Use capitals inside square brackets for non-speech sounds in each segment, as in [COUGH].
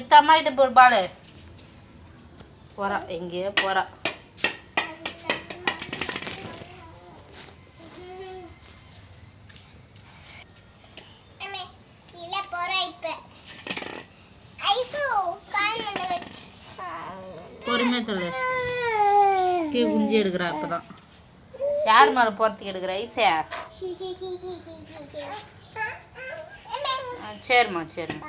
எடுத்து அம்மா கிட்ட போடு பாலு. போறா எங்கேயோ போறா. பொறுமையாக சொல்லு கீழே குஞ்சு எடுக்கிறா இப்பதான் யார் மேலே போகிறதுக்கு எடுக்கிற ஐசே [LAUGHS] சரிம்மா சரிம்மா.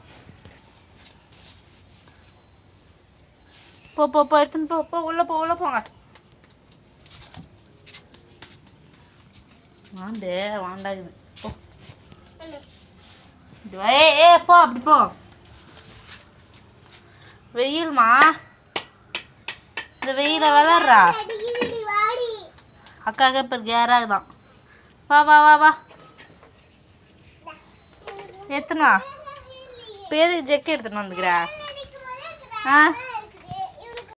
போ போ போ போ போ எடுத்துன்னு போ போ உள்ள போ உள்ள போங்க. வாண்டே வாண்டாகுது போ. இப்படி ஏ போ அப்படி போ. வெயில்மா. இந்த வெயில விளாட்றா அக்காவுக்கு இப்போ கேராகுதான் வா வா வா வா. எத்தனா பேருக்கு எதுக்கு எடுத்துன்னு வந்துக்கிற? ஆ?